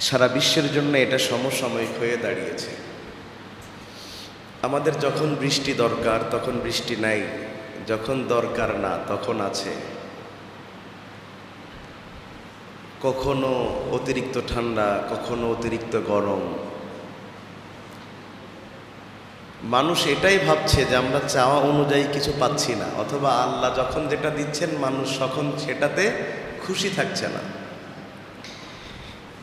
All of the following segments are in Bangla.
সারা বিশ্বের জন্য এটা সমসাময়িক হয়ে দাঁড়িয়েছে। আমাদের যখন বৃষ্টি দরকার, তখন বৃষ্টি নাই, যখন দরকার না, তখন আছে। কখনো অতিরিক্ত ঠান্ডা, কখনো অতিরিক্ত গরম। মানুষ এটাই ভাবছে যে আমরা চাওয়া অনুযায়ী কিছু পাচ্ছি না, অথবা আল্লাহ যখন যেটা দিচ্ছেন মানুষ, তখন সেটাতে খুশি থাকছে না।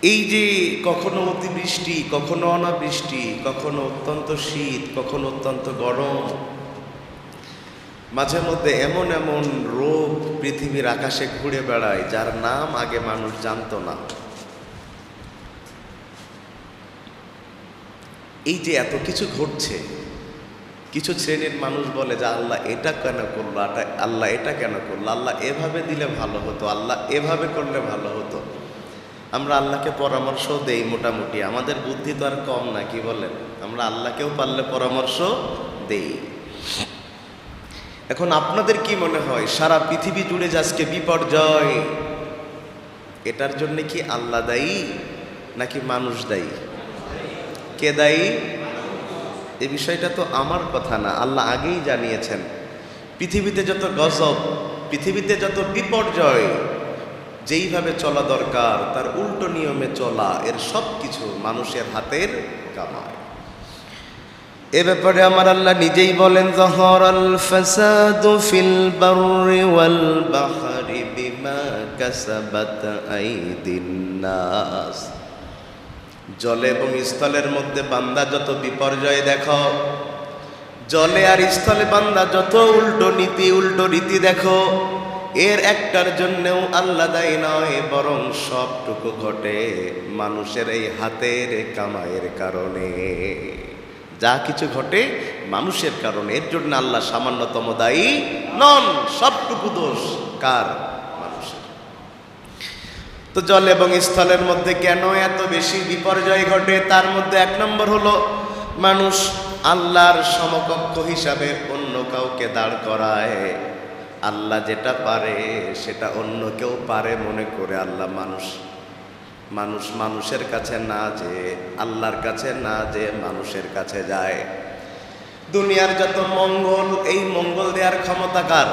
এই যে কখনো অতিবৃষ্টি, কখনো অনাবৃষ্টি, কখনো অত্যন্ত শীত, কখনো অত্যন্ত গরম, মাঝে মধ্যে এমন এমন রোগ পৃথিবীর আকাশে ঘুরে বেড়ায়, যার নাম আগে মানুষ জানতো না। এই যে এত কিছু ঘটছে, কিছু শ্রেণির মানুষ বলে যে আল্লাহ এটা কেন করল, আল্লাহ এটা কেন করল, আল্লাহ এভাবে দিলে ভালো হতো, আল্লাহ এভাবে করলে ভালো হতো। আমরা আল্লাহকে পরামর্শ দেই মোটামুটি। আমাদের বুদ্ধি তো আর কম না, কি বলেন? আমরা আল্লাহকেও পারলে পরামর্শ দেই। এখন আপনাদের কি মনে হয়, সারা পৃথিবী জুড়ে যে আজকে বিপর্যয়, এটার জন্য কি আল্লাহ দায়ী নাকি মানুষ দায়ী? কে দায়ী? এই বিষয়টা তো আমার কথা না, আল্লাহ আগেই জানিয়েছেন। পৃথিবীতে যত গজব, পৃথিবীতে যত বিপর্যয় যেইভাবে চলা দরকার, তার উল্টো নিয়মে চলা, এর সব কিছু মানুষের হাতের কামায় এ ব্যাপারে আমার আল্লাহ নিজেই বলেন জহরাল ফাসাদু ফিল বাররি ওয়াল বাহরি বিমা কাসাবাত আইদিন নাস। জলে এবং স্থলের মধ্যে বান্দা যত বিপর্যয় দেখো, জলে আর স্থলে বান্দা যত উল্টো নীতি, উল্টো রীতি দেখো এর একটার জন্যেও আল্লাহ দায়ী নয়, বরং সবটুকু ঘটে মানুষের এই হাতের কামাইয়ের কারণে। যা কিছু ঘটে মানুষের কারণে, এর জন্য আল্লাহ সামান্যতম দায়ী নন, সবটুকু দোষ কার? মানুষের। তো জল এবং স্থলের মধ্যে কেন এত বেশি বিপর্যয় ঘটে? তার মধ্যে এক নম্বর হলো, মানুষ আল্লাহর সমকক্ষ হিসাবে অন্য কাউকে দাঁড় করায়। আল্লাহ যেটা পারে, সেটা অন্য কেউ পারে মনে করে আল্লাহ মানুষ। মানুষ মানুষের কাছে না যে আল্লাহর কাছে না যে মানুষের কাছে যায়। দুনিয়ার যত মঙ্গল, এই মঙ্গল দেওয়ার ক্ষমতা কার?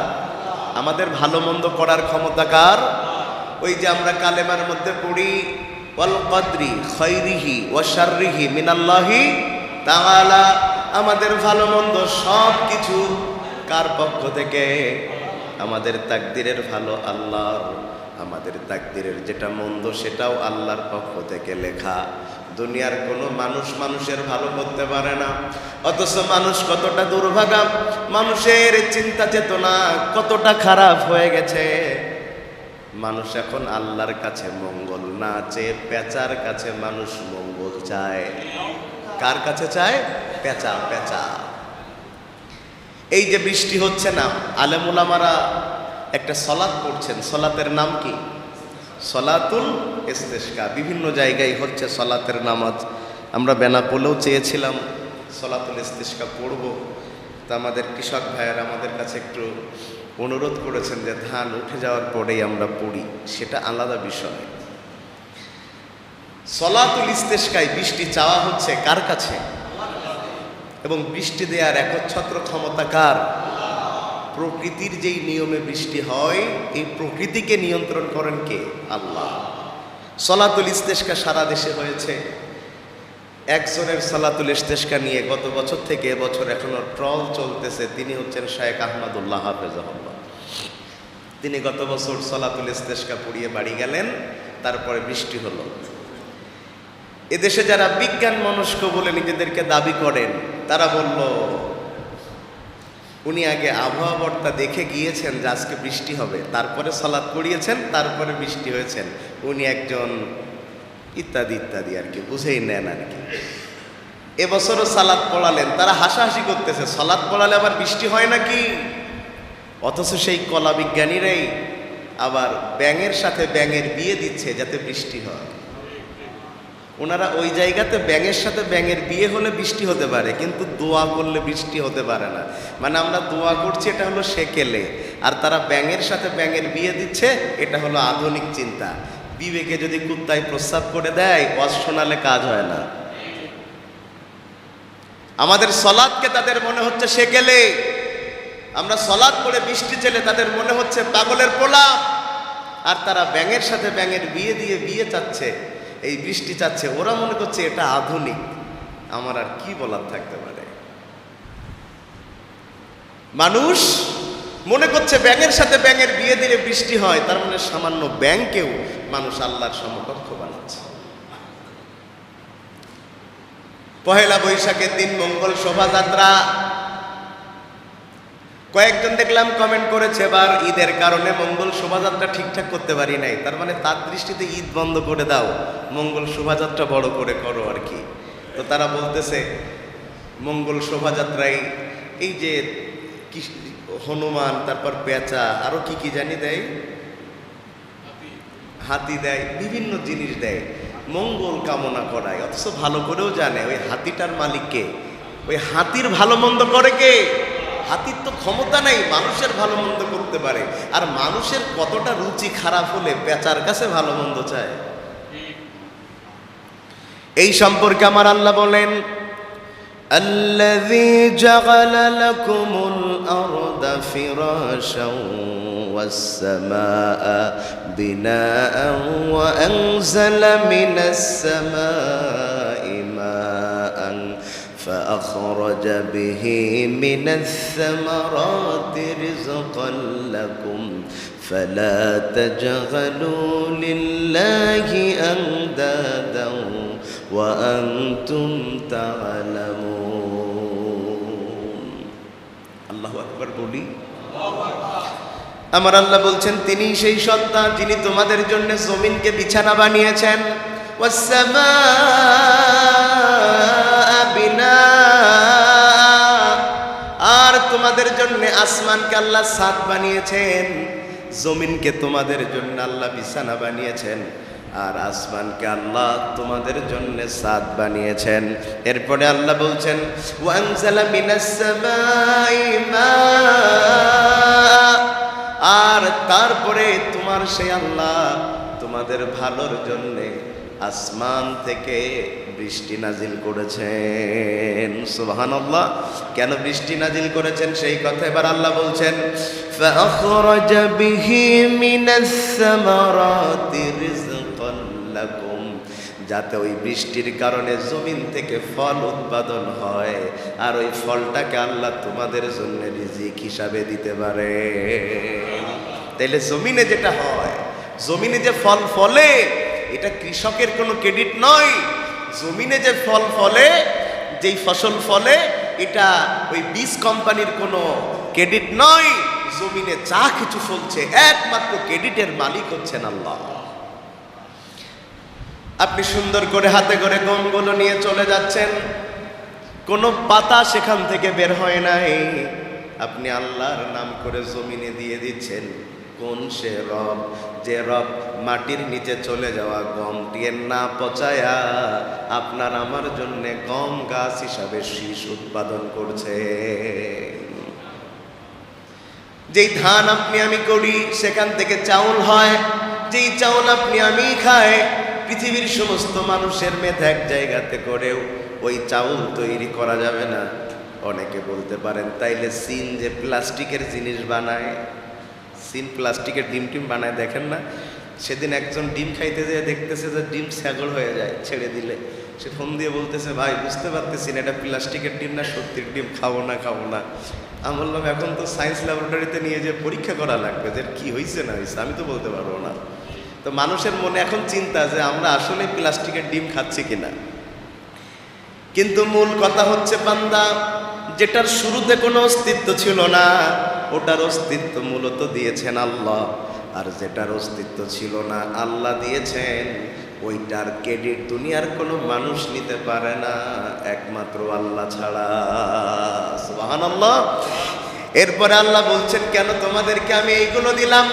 আমাদের ভালো মন্দ করার ক্ষমতা কার? ওই যে আমরা কালেমার মধ্যে পড়ি, ওয়াল খৈরিহি ও শাররিহি মিনাল্লাহি তাআলা। আমাদের ভালো মন্দ সব কিছু কার পক্ষ থেকে? আমাদের তাকদিরের ভালো আল্লাহর, আমাদের তাকদিরের যেটা মন্দ সেটাও আল্লাহর পক্ষ থেকে লেখা। দুনিয়ার কোনো মানুষ মানুষের ভালো করতে পারে না। অথচ মানুষ কতটা দুর্ভাগা, মানুষের চিন্তা চেতনা কতটা খারাপ হয়ে গেছে। মানুষ এখন আল্লাহর কাছে মঙ্গল না চেয়ে পেঁচার কাছে মানুষ মঙ্গল চায়। কার কাছে চায়? পেঁচা পেঁচা। এই যে বৃষ্টি হচ্ছে না, আলেমুলামারা একটা সলাৎ পড়ছেন, সলাতের নাম কি? সলাতুল ইস্তেস্কা বিভিন্ন জায়গায় হচ্ছে সলাতের নামাজ। আমরা বেনাপোলেও চেয়েছিলাম সলাতুল ইস্তেস্কা পড়ব, তা আমাদের কৃষক ভাইয়ের আমাদের কাছে একটু অনুরোধ করেছেন যে ধান উঠে যাওয়ার পরেই আমরা পড়ি, সেটা আলাদা বিষয়। সলাতুল ইস্তেস্কায় বৃষ্টি চাওয়া হচ্ছে কার কাছে? এবং বৃষ্টি দেওয়ার একচ্ছত্র ক্ষমতা কার? প্রকৃতির যেই নিয়মে বৃষ্টি হয়, এই প্রকৃতিকে নিয়ন্ত্রণ করেন কে? আল্লাহ। সলাতুল ইস্তেস্কা সারা দেশে হয়েছে। একজনের সালাতুল ইস্তেস্কা নিয়ে গত বছর থেকে এবছর এখনও ট্রল চলতেছে, তিনি হচ্ছেন শায়েক আহমদুল্লাহ হাফেজাহুল্লাহ তিনি গত বছর সলাতুল ইস্তেস্কা পড়িয়ে বাড়ি গেলেন, তারপরে বৃষ্টি হলো। এদেশে যারা বিজ্ঞান মনস্ক বলে নিজেদেরকে দাবি করেন, তারা বলল, উনি আগে আবহাওয়া বার্তা দেখে গিয়েছেন যে আজকে বৃষ্টি হবে, তারপরে সালাদ পড়িয়েছেন, তারপরে বৃষ্টি হয়েছেন। উনি একজন ইত্যাদি ইত্যাদি আর কি, বুঝেই নেন আর কি। এবছরও সালাদ পড়ালেন, তারা হাসাহাসি করতেছে, সালাদ পড়ালে আবার বৃষ্টি হয় নাকি? অথচ সেই কলা বিজ্ঞানীরাই আবার ব্যাঙের সাথে ব্যাঙের বিয়ে দিচ্ছে যাতে বৃষ্টি হয়। ওনারা ওই জায়গাতে ব্যাঙের সাথে ব্যাঙের বিয়ে হলে বৃষ্টি হতে পারে, কিন্তু দোয়া করলে বৃষ্টি হতে পারে না। মানে আমরা দোয়া করছি, এটা হলো সেকেলে। আর তারা ব্যাঙের সাথে ব্যাঙের বিয়ে দিচ্ছে, এটা হলো আধুনিক চিন্তা। বিবেকে যদি কুত্তায় প্রস্রাব করে দেয়, ওয়াজ শোনালে কাজ হয় না। আমাদের সলাদকে তাদের মনে হচ্ছে সেকেলে। আমরা সলাদ করে বৃষ্টি চেলে তাদের মনে হচ্ছে পাগলের পোলা। আর তারা ব্যাঙের সাথে ব্যাঙের বিয়ে দিয়ে বিয়ে চাচ্ছে। এই বৃষ্টি চাচ্ছে, ওরা মনে করছে এটা আধুনিক। আমার আর কি বলার থাকতে পারে? মানুষ মনে করছে ব্যাঙের সাথে ব্যাঙের বিয়ে দিলে বৃষ্টি হয়, তার মানে সামান্য ব্যাংকেও মানুষ আল্লাহর সমকক্ষ বানাচ্ছে। পহেলা বৈশাখের দিন মঙ্গল শোভাযাত্রা কয়েকজন দেখলাম কমেন্ট করেছে, এবার ঈদের কারণে মঙ্গল শোভাযাত্রা ঠিকঠাক করতে পারি নাই। তার মানে তার দৃষ্টিতে ঈদ বন্ধ করে দাও। মঙ্গল শোভাযাত্রা বড় করে করো আর কি। তো তারা বলতেছে, মঙ্গল শোভাযাত্রায় এই যে হনুমান, তারপর পেঁচা, আরও কি কি জানি দেয়? হাতি দেয়, বিভিন্ন জিনিস দেয়। মঙ্গল কামনা করায়। অথচ ভালো করেও জানে, ওই হাতিটার মালিককে ওই হাতির ভালো মন্দ করে কে? হাতির তো ক্ষমতা নেই মানুষের ভালো মন্দ করতে পারে আর মানুষের কতটা রুচি খারাপ হলে পেঁচার কাছে ভালো মন্দ চায় এই সম্পর্কে আমার আল্লাহ বলেন الذي جعل لكم الأرض فراشا والسماء بناء وأنزل من السماء ماء فأخرج به من الثمرات رزقا لكم فلا تجعلوا لله أندادا وأنتم تعلمون الله أكبر বলি আমার আল্লাহ বলছেন তিনি সেই সত্তা যিনি তোমাদের জন্য জমিনকে বিছানা বানিয়েছেন ওয়াসসামাআ বিনাআ। আর তোমাদের জন্য আসমানকে আল্লাহ সাদ বানিয়েছেন, জমিনকে তোমাদের জন্য আল্লাহ বিছানা বানিয়েছেন, আর আসমানকে আল্লাহ তোমাদের জন্য সাদ বানিয়েছেন এরপরে আল্লাহ বলছেন মিনাস। আর তারপরে তোমার সেই আল্লাহ তোমাদের ভালোর জন্যে আসমান থেকে বৃষ্টি নাজিল করেছেন সুবহানাল্লাহ কেন বৃষ্টি নাজিল করেছেন সেই কথা এবার আল্লাহ বলছেন فأخرج به من الثمرات رزقا لكم যাতে ওই বৃষ্টির কারণে জমিন থেকে ফল উৎপাদন হয় আর ওই ফলটাকে আল্লাহ তোমাদের জন্য রিজিক হিসাবে দিতে পারে তাইলে জমিনে যেটা হয় জমিনে যে ফল ফলে এটা কৃষকের কোনো ক্রেডিট নয় জমিনে যে ফল ফলে, যেই ফসল ফলে, এটা ওই বীজ কোম্পানির কোনো ক্রেডিট নয়, জমিনে যা কিছু ফলছে, একমাত্র ক্রেডিটের মালিক হচ্ছেন আল্লাহ। আপনি সুন্দর করে হাতে করে গমগুলো নিয়ে চলে যাচ্ছেন, কোনো পাতা সেখান থেকে বের হয় নাই। আপনি আল্লাহর নাম করে জমিনে দিয়ে দিচ্ছেন, কোন সে রব? যে রব মাটির নিচে চলে যাওয়া গম দিয়ে না পচায়া, আপনার আমার জন্যে গম গাছ হিসাবে শীষ উৎপাদন করছে। যেই ধান আপনি আমি করি, সেখান থেকে চাউল হয়। যেই চাউল আপনি আমি খাই, পৃথিবীর সমস্ত মানুষের মেধা এক জায়গাতে করেও ওই চাউল তৈরি করা যাবে না। অনেকে বলতে পারেন, তাইলে সিন যে প্লাস্টিকের জিনিস বানায় সিন প্লাস্টিকের ডিম টিম বানায়, দেখেন না? সেদিন একজন ডিম খাইতে যেয়ে দেখতেছে যে ডিম স্যাগল হয়ে যায়, ছেড়ে দিলে। সে ফোন দিয়ে বলতেছে, ভাই, বুঝতে পারতেছি না, এটা প্লাস্টিকের ডিম না, সত্যির ডিম, খাব না খাব না। আমি বললাম, এখন তো সায়েন্স ল্যাবরেটরিতে নিয়ে যে পরীক্ষা করা লাগবে, যে কি হয়েছে না হয়েছে আমি তো বলতে পারব না। তো মানুষের মনে এখন চিন্তা যে আমরা আসলে প্লাস্টিকের ডিম খাচ্ছি কিনা। কিন্তু মূল কথা হচ্ছে পান্দা যেটার শুরুতে কোনো অস্তিত্ব ছিল না ওটার অস্তিত্ব মূলত দিয়েছেন আল্লাহ। আর যেটার অস্তিত্ব ছিল না, আল্লাহ দিয়েছেন। ওইটার ক্রেডিট দুনিয়ার কোনো মানুষ নিতে পারে না, একমাত্র আল্লাহ ছাড়া। সুবহানাল্লাহ। এরপরে আল্লাহ বলছেন, কেন তোমাদেরকে আমি এইগুলো দিলাম?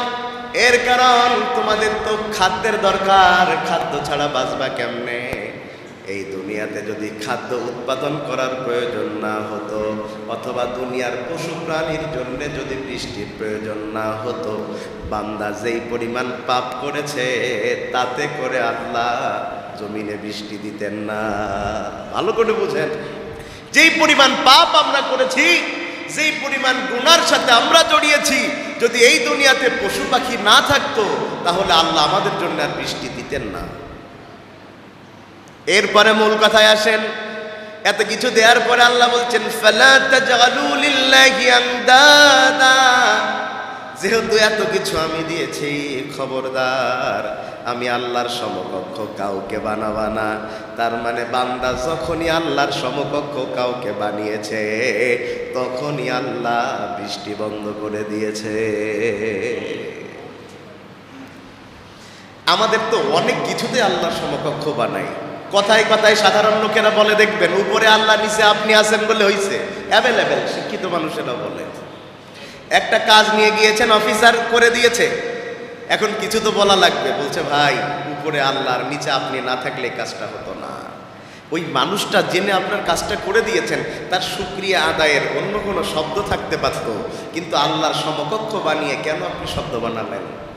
এর কারণ তোমাদের তো খাদ্যের দরকার। খাদ্য ছাড়া বাঁচবা কেমনে? এই দুনিয়াতে যদি খাদ্য উৎপাদন করার প্রয়োজন না হতো, অথবা দুনিয়ার পশু প্রাণীর জন্য যদি বৃষ্টির প্রয়োজন না হতো, বান্দা যেই পরিমাণ পাপ করেছে, তাতে করে আল্লাহ জমিনে বৃষ্টি দিতেন না। ভালো করে বুঝেন। যেই পরিমাণ পাপ আমরা করেছি, যেই পরিমাণ গুনার সাথে আমরা জড়িয়েছি, যদি এই দুনিয়াতে পশু পাখি না থাকতো, তাহলে আল্লাহ আমাদের জন্য আর বৃষ্টি দিতেন না। এরপরে মূল কথায় আসেন, এত কিছু দেওয়ার পরে আল্লাহ বলছেন যেহেতু এত কিছু আমি দিয়েছি, খবরদার, আমি আল্লাহর সমকক্ষ কাউকে বানাবা না। তার মানে বান্দা যখনই আল্লাহর সমকক্ষ কাউকে বানিয়েছে, তখনই আল্লাহ বৃষ্টি বন্ধ করে দিয়েছে। আমাদের তো অনেক কিছুতে আল্লাহর সমকক্ষ বানাই কথায় কথায় সাধারণ লোকেরা বলে, দেখবেন, উপরে আল্লাহ, নিচে আপনি আছেন বলে হইছে। অ্যাভেলেবেল শিক্ষিত মানুষেরা বলে। একটা কাজ নিয়ে গিয়েছেন, অফিসার করে দিয়েছে। এখন কিছু তো বলা লাগবে। বলছে, ভাই, উপরে আল্লাহর নিচে আপনি না থাকলে কাজটা হতো না। ওই মানুষটা জেনে আপনার কাজটা করে দিয়েছেন, তার সুক্রিয়া আদায়ের অন্য কোনো শব্দ থাকতে পারত। কিন্তু আল্লাহর সমকক্ষ বানিয়ে কেন আপনি শব্দ বানালেন?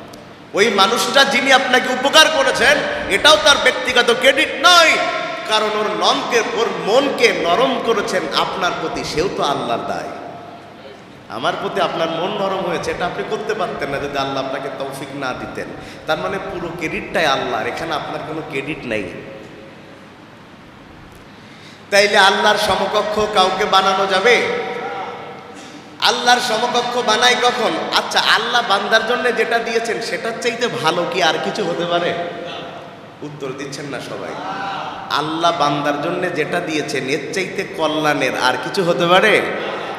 ওই মানুষটা যিনি আপনাকে উপকার করেছেন, এটাও তার ব্যক্তিগত ক্রেডিট নয়। কারণ ওর নমকে ওর মনকে নরম করেছেন আপনার প্রতি, সেও তো আল্লাহর দায়। আমার প্রতি আপনার মন নরম হয়েছে, এটা আপনি করতে পারতেন না যদি আল্লাহ আপনাকে তৌফিক না দিতেন। তার মানে পুরো ক্রেডিটটাই আল্লাহর, এখানে আপনার কোনো ক্রেডিট নেই। তাইলে আল্লাহর সমকক্ষ কাউকে বানানো যাবে? আল্লাহর সমকক্ষ বানাই কখন? আচ্ছা আল্লাহ বান্দার জন্য যেটা দিয়েছেন, সেটার চাইতে ভালো কি আর কিছু হতে পারে? উত্তর দিচ্ছেন না সবাই। আল্লাহ বান্দার জন্য যেটা দিয়েছেন, এর চাইতে কল্যাণের আর কিছু হতে পারে?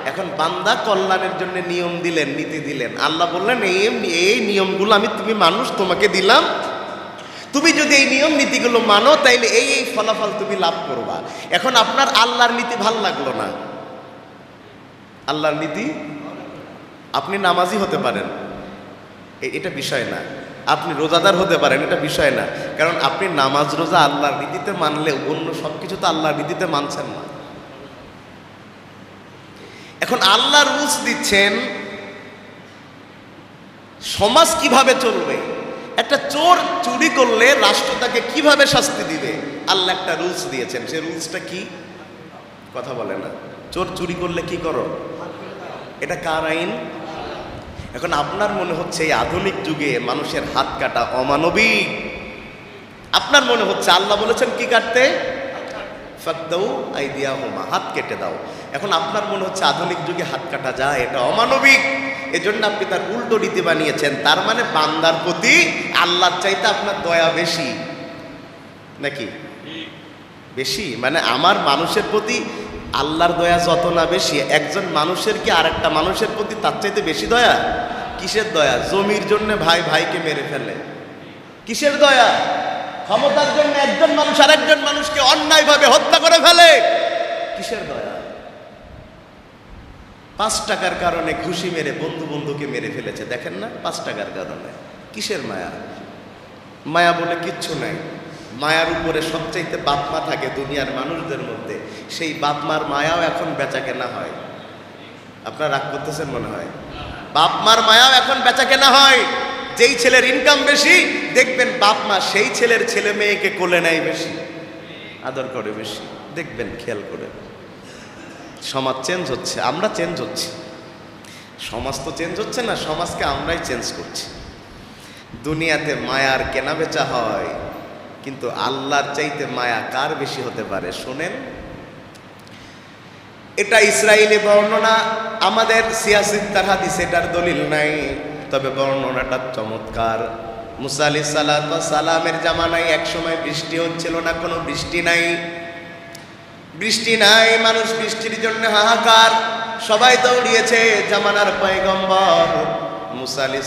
এখন বান্দা কল্যাণের জন্য নিয়ম দিলেন, নীতি দিলেন। আল্লাহ বললেন এই এই নিয়মগুলো আমি, তুমি মানুষ, তোমাকে দিলাম। তুমি যদি এই নিয়ম নীতিগুলো মানো, তাইলে এই এই ফলাফল তুমি লাভ করবা। এখন আপনার আল্লাহর নীতি ভালো লাগল না। আল্লাহর নীতি, আপনি নামাজি হতে পারেন। এটা বিষয় না। আপনি রোজাদার হতে পারেন, এটা বিষয় না। কারণ আপনি নামাজ, রোজা আল্লাহর নীতিতে মানলে অন্য সব কিছু তো আল্লাহর নীতিতে মানছেন না। এখন আল্লাহ রুলস দিচ্ছেন, সমাজ কীভাবে চলবে? একটা চোর চুরি করলে রাষ্ট্র তাকে কীভাবে শাস্তি দিবে? আল্লাহ একটা রুলস দিয়েছেন। সে রুলসটা কি? কথা বলে না। চোর চুরি করলে কি করো? এটা কার আইন? এখন আপনার মনে হচ্ছে এই আধুনিক যুগে মানুষের হাত কাটা অমানবিক। আপনার মনে হচ্ছে আল্লাহ বলেছেন কি কাটতে? ফাকদাউ আইদিয়া হোমা হাত কেটে দাও। এখন আপনার মনে হচ্ছে আধুনিক যুগে হাত কাটা যায় এটা অমানবিক। এজন্য আপনি তার উল্টো রীতি বানিয়েছেন। তার মানে বান্দার প্রতি আল্লাহর চাইতে আপনার দয়া বেশি। নাকি? বেশি? মানে আমার মানুষের প্রতি আল্লাহর দয়া যত না বেশি, একজন মানুষের কি আরেকটা মানুষের প্রতি তার চাইতে বেশি দয়া? কিসের দয়া? জমির জন্য ভাই ভাইকে মেরে ফেলে। কিসের দয়া? ক্ষমতার জন্য একজন মানুষ আরেকজন মানুষকে অন্যায়ভাবে হত্যা করে ফেলে। কিসের দয়া? পাঁচ টাকার কারণে ঘুষি মেরে বন্ধু বন্ধুকে মেরে ফেলেছে, দেখেন না? পাঁচ টাকার কারণে। কিসের মায়া? মায়া বলে কিচ্ছু নাই। মায়ার উপরে সবচাইতে বাপ মা থাকে দুনিয়ার মানুষদের মধ্যে। সেই বাপ মার মায়াও এখন বেচা কেনা হয়। আপনার রাগ করতেছেন মনে হয়? বাপ মার মায়াও এখন বেচা কেনা হয়। যেই ছেলের ইনকাম বেশি, দেখবেন বাপ মা সেই ছেলের ছেলে মেয়েকে কোলে নেয় বেশি। আদর করে বেশি। দেখবেন, খেয়াল করে সমাজ চেঞ্জ হচ্ছে, আমরা চেঞ্জ হচ্ছি। সমাজ তো চেঞ্জ হচ্ছে না, সমাজকে আমরাই চেঞ্জ করছি। দুনিয়াতে মায়ার কেনা বেচা হয়, কিন্তু আল্লাহর চাইতে মায়া কার বেশি হতে পারে? শোনেন এটা ইসরায়েলি বর্ণনা, আমাদের সিয়াসিদ্দার হাদিস এটার দলিল নাই। তবে বর্ণনাটা চমৎকার। মুসা আলি সালামের জামানায় একসময় বৃষ্টি হচ্ছিল না, কোনো বৃষ্টি নাই। বৃষ্টি নাই, মানুষ বৃষ্টির জন্য হাহাকার। সবাই দৌড়িয়েছে জামানার পয়গম্বর মুসা আলি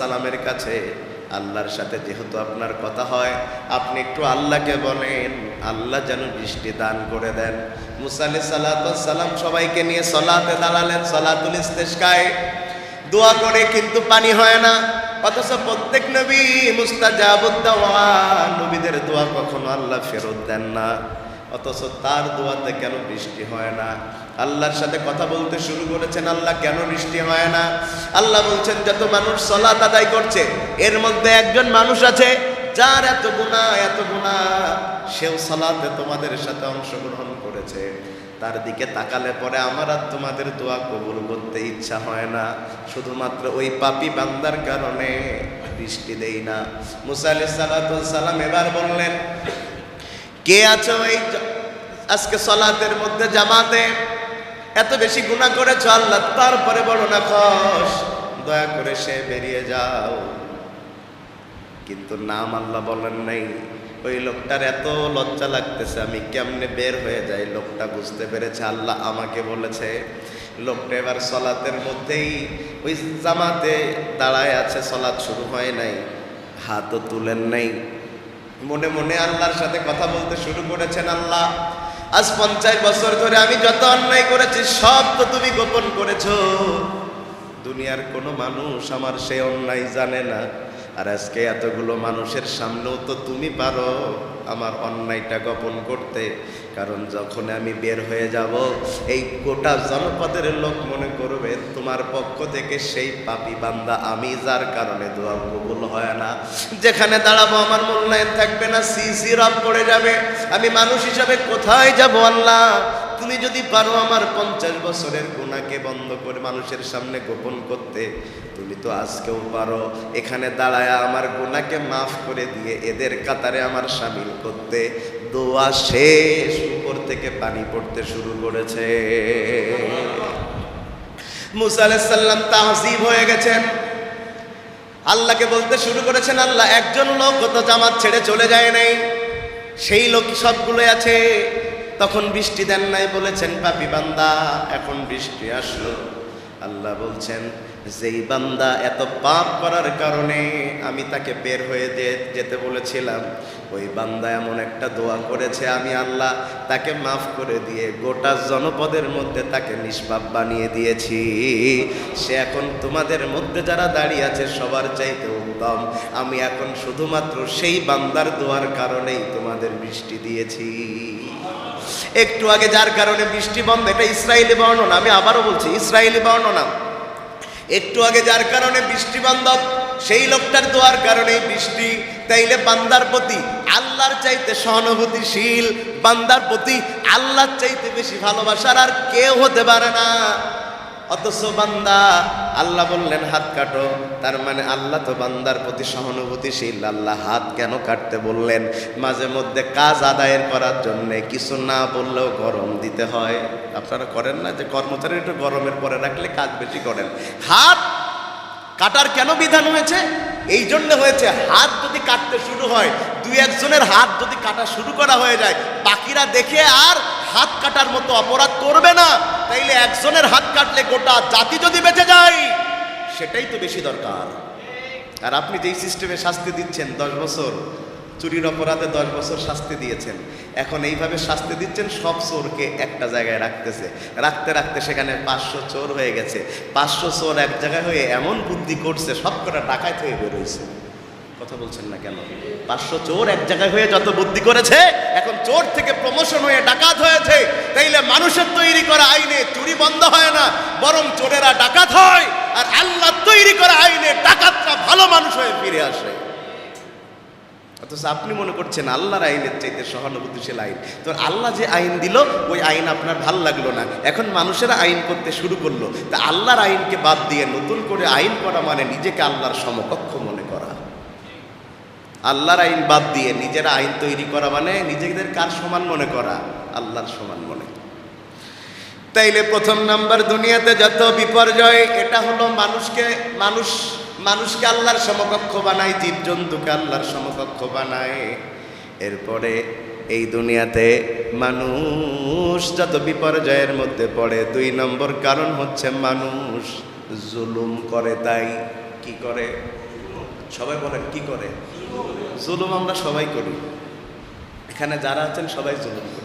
সালামের কাছে। আল্লাহর সাথে যেহেতু আপনার কথা হয়, আপনি একটু আল্লাহকে বলেন, আল্লাহ যেন বৃষ্টি দান করে দেন। মুসা আলি সালাম সবাইকে নিয়ে সলাতে দাঁড়ালেন সলাতুল ইস্তেস্কায় দোয়া করে কিন্তু পানি হয় না, অথচ প্রত্যেক নবী মুস্তাজাবুদ্দাওয়া নবীদের দোয়া কখনো আল্লাহ ফেরত দেন না, অথচ তার দোয়াতে কেন বৃষ্টি হয় না। আল্লাহর সাথে কথা বলতে শুরু করেছেন, আল্লাহ কেন বৃষ্টি হয় না? আল্লাহ বলছেন, যত মানুষ সলাত আদায় করছে, এর মধ্যে একজন মানুষ আছে, যার এত গুণা এত গুণা সেও সালাতে তোমাদের সাথে অংশগ্রহণ করেছে। তার দিকে তাকালে পরে আমার আর তোমাদের দোয়া কবুল করতে ইচ্ছা হয় না। শুধুমাত্র ওই পাপি বান্দার কারণে বৃষ্টি দেই না। মুসা আলাইহিস সালাম এবার বললেন, কে আছো এই আজকে সলাতের মধ্যে জামাতে? এত বেশি গুণা করেছ আল্লাহ, তারপরে বলো না খস দয়া করে সে বেরিয়ে যাও। কিন্তু নাম আল্লাহ বলেন নাই, ওই লোকটার এত লজ্জা লাগতেছে, আমি কেমনে বের হয়ে যাই? লোকটা বুঝতে পেরেছে, আল্লাহ আমাকে বলেছে। লোকটা এবার সলাতের মধ্যেই ওই জামাতে দাঁড়ায় আছে, সলাৎ শুরু হয় নাই, হাতও তুলেন নাই। মনে মনে আল্লাহর সাথে কথা বলতে শুরু করেছেন আল্লাহ। আজ পঞ্চাশ বছর ধরে আমি যত অন্যায় করেছি, সব তো তুমি গোপন করেছ। দুনিয়ার কোনো মানুষ আমার সে অন্যায় জানে না। আর আজকে এতগুলো মানুষের সামনেও তো তুমি পারো। আমার অন্যায়টা গোপন করতে, কারণ যখন আমি বের হয়ে যাব, এই গোটা জনপদের লোক মনে করবে, তোমার পক্ষ থেকে সেই পাপি বান্দা আমি, যার কারণে দোয়া কবুল হয় না। যেখানে দাঁড়াবো আমার মূল্যায়ন থাকবে না, সি সি, রব পড়ে যাবে। আমি মানুষ হিসাবে কোথায় যাব, আল্লাহ? তুমি যদি পারো আমার পঞ্চাশ বছরের গুণাকে বন্ধ করে মানুষের সামনে গোপন করতে, তুমি তো আজকেও পারো। এখানে দাঁড়ায় আমার গুণাকে মাফ করে দিয়ে এদের কাতারে আমার সামিল করতে। দোয়া শেষ, উপর থেকে পানি পড়তে শুরু করেছে। মুসা তাহজিব হয়ে গেছেন। আল্লাহকে বলতে শুরু করেছেন, আল্লাহ, একজন লোক তো জামাত ছেড়ে চলে যায় নাই। সেই লোক সবগুলো আছে। তখন বৃষ্টি দেন নাই, বলেছেন, পাপি বান্দা, এখন বৃষ্টি আসলো। আল্লাহ বলছেন, যেই বান্দা এত পাপ করার কারণে আমি তাকে বের হয়ে যেতে বলেছিলাম। ওই বান্দা এমন একটা দোয়া করেছে, আমি আল্লাহ তাকে মাফ করে দিয়ে গোটা জনপদের মধ্যে তাকে নিষ্পাপ বানিয়ে দিয়েছি। সে এখন তোমাদের মধ্যে যারা দাঁড়িয়ে আছে, সবার চাইতে উত্তম। আমি এখন শুধুমাত্র সেই বান্দার দোয়ার কারণেই তোমাদের বৃষ্টি দিয়েছি। একটু আগে যার কারণে বৃষ্টি বন্ধ, এটা ইসরায়েলি বর্ণনা, আমি আবারও বলছি, ইসরায়েলি বর্ণনা। একটু আগে যার কারণে বৃষ্টি বান্ধব সেই লোকটার দোয়ার কারণে বৃষ্টি, তাইলে বান্দার প্রতি আল্লাহর চাইতে সহানুভূতিশীল, বান্দার প্রতি আল্লাহর চাইতে বেশি ভালোবাসার আর কেউ হতে পারে না। অথচ বান্দা, আল্লাহ বললেন, হাত কাটো। তার মানে আল্লাহ তো বান্দার প্রতি সহানুভূতিশীল। আল্লাহ হাত কেন কাটতে বললেন? মাঝে মধ্যে কাজ আদায়ের করার জন্যে কিছু না বললেও গরম দিতে হয়। আপনারা করেন না যে কর্মচারী একটু গরমের পরে রাখলে কাজ বেশি করেন। হাত কাটার কেন বিধান হয়েছে? এই জন্য হয়েছে, হাত যদি কাটতে শুরু হয়, দুই একজনের হাত যদি কাটা শুরু করা হয়ে যায়, বাকিরা দেখে আর হাত কাটার মতো অপরাধ করবে না। তাইলে একজনের হাত কাটলে গোটা জাতি যদি বেঁচে যায়, সেটাই তো বেশি দরকার। আর আপনি যেই সিস্টেমে শাস্তি দিচ্ছেন, দশ বছর, চুরির অপরাধে দশ বছর শাস্তি দিয়েছেন, এখন এইভাবে শাস্তি দিচ্ছেন, সব চোরকে একটা জায়গায় রাখতেছে। রাখতে রাখতে সেখানে পাঁচশো চোর হয়ে গেছে। পাঁচশো চোর এক জায়গায় হয়ে এমন বুদ্ধি করছে, সব কটা ডাকাত হয়ে বেরোইছে। কথা বলছেন না কেন? পাঁচশো চোর এক জায়গায় হয়ে যত বুদ্ধি করেছে, এখন চোর থেকে প্রমোশন হয়ে ডাকাত হয়েছে। তাইলে মানুষের তৈরি করা আইনে চুরি বন্ধ হয় না, বরং চোরেরা ডাকাত হয়, আর আল্লাহ তৈরি করা আইনে ডাকাতরা ভালো মানুষ হয়ে ফিরে আসে। অথচ আপনি মনে করছেন আল্লাহর আইনের চাইতে সহানুভূতিশীল আইন। তো আল্লাহ যে আইন দিল, ওই আইন আপনার ভালো লাগল না। এখন মানুষেরা আইন করতে শুরু করল। তা আল্লাহর আইনকে বাদ দিয়ে নতুন করে আইন করা মানে নিজেকে আল্লাহর সমকক্ষ মনে করা। আল্লাহর আইন বাদ দিয়ে নিজেরা আইন তৈরি করা মানে নিজেদের কার সমান মনে করা? আল্লাহর সমান মনে তাইলে প্রথম নাম্বার দুনিয়াতে যত বিপর্যয়, এটা হলো মানুষকে, মানুষ, মানুষকে আল্লাহর সমকক্ষ বানায়, জীবজন্তুকে আল্লাহর সমকক্ষ বানায়। এরপরে এই দুনিয়াতে মানুষ যত বিপর্যয়ের মধ্যে পড়ে, দুই নম্বর কারণ হচ্ছে মানুষ জুলুম করে, তাই কি করে? সবাই বলেন, কি করে? জুলুম আমরা সবাই করি। এখানে যারা আছেন সবাই জুলুম করি।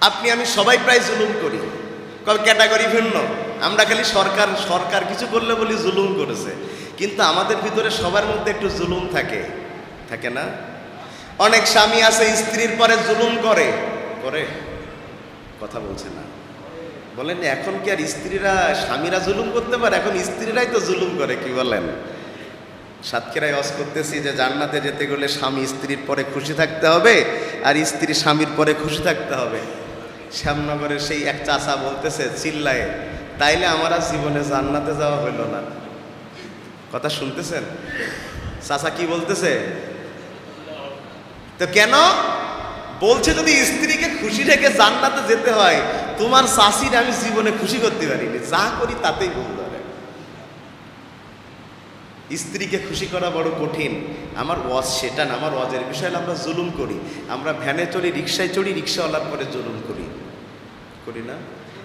আপনি, আমি সবাই প্রায় জুলুম করি। কল ক্যাটাগরি ভিন্ন। আমরা খালি সরকার সরকার কিছু করলে বলি জুলুম করেছে। কিন্তু আমাদের ভিতরে সবার মধ্যে একটু জুলুম থাকে। থাকে না? অনেক স্বামী আছে, স্ত্রীর পরে জুলুম করে। করে? কথা বলছে না। বলেন, এখন কি আর স্ত্রীরা, স্বামীরা জুলুম করতে পারে? এখন স্ত্রীরাই তো জুলুম করে, কি বলেন? সাতক্ষীরায় অস করতেছি যে জান্নাতে যেতে গেলে স্বামী স্ত্রীর পরে খুশি থাকতে হবে, আর স্ত্রী স্বামীর পরে খুশি থাকতে হবে। শ্যামনগরের সেই এক চাচা বলতেছে, চিল্লায়, তাইলে আমার আর জীবনে জান্নাতে যাওয়া হইল না। কথা শুনতেছেন? চাচা কি বলতেছে? তো কেন? বলছে যদি স্ত্রীকে খুশি রেখে জান্নাতে যেতে হয়, তোমার শাশির আমি জীবনে খুশি করতে পারিনি। যা করি তাতেই ভুল ধরে। স্ত্রীকে খুশি করা বড় কঠিন। আমার ওয়াজ সেটা না, আমার ওয়াজের বিষয়ে আমরা জুলুম করি। আমরা ভ্যানে চড়ি রিক্সায় চড়ি রিক্সাওয়ালার পরে জুলুম করি। করি না।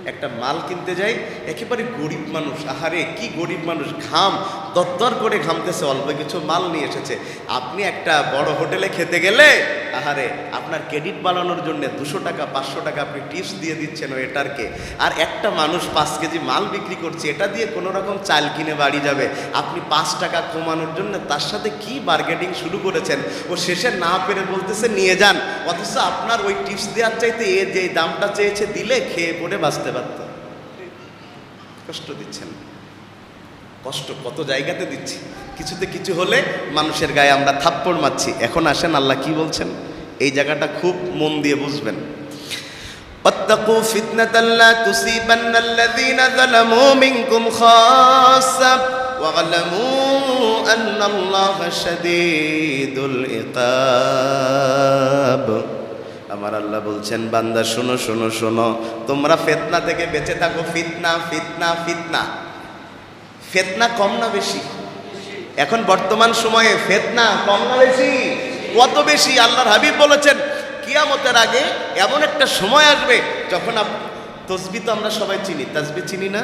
একটা মাল কিনতে যাই, একেবারে গরিব মানুষ। আহারে, কি গরিব মানুষ? ঘাম, দরদর করে ঘামতেছে, অল্প কিছু মাল নিয়ে এসেছে। আপনি একটা বড় হোটেলে খেতে গেলে, আহারে আপনার ক্রেডিট বানানোর জন্য দুশো টাকা, পাঁচশো টাকা আপনি টিপস দিয়ে দিচ্ছেন ওয়েটারকে আর একটা মানুষ পাঁচ কেজি মাল বিক্রি করছে, এটা দিয়ে কোনো রকম চাল কিনে বাড়ি যাবে। আপনি পাঁচ টাকা কমানোর জন্য তার সাথে কি বার্গেটিং শুরু করেছেন? ও শেষে না পেরে বলতেছে, নিয়ে যান। অথচ আপনার ওই টিপস দেওয়ার চাইতে এ যে দামটা চেয়েছে দিলে খেয়ে পড়ে বাঁচতে পারত। কষ্ট দিচ্ছেন। কষ্ট কত জায়গাতে দিচ্ছি। কিছুতে কিছু হলে মানুষের গায়ে আমরা থাপ্পড় মারছি। এখন আসেন, আল্লাহ কি বলছেন? এই জায়গাটা খুব মন দিয়ে বুঝবেন واتقوا فتنة لا تصيبن الذين ظلموا منكم خاصة واعلموا أن الله شديد العقاب আমার আল্লাহ বলছেন বান্দা শোনো শোনো শোনো তোমরা ফেতনা থেকে বেঁচে থাকো ফিতনা ফিতনা ফিতনা ফেতনা কম না বেশি এখন বর্তমান সময়ে ফেতনা কম না বেশি কত বেশি আল্লাহর হাবিব বলেছেন, কিয়ামতের আগে এমন একটা সময় আসবে যখন তসবি তো আমরা সবাই চিনি, তাসবি চিনি না?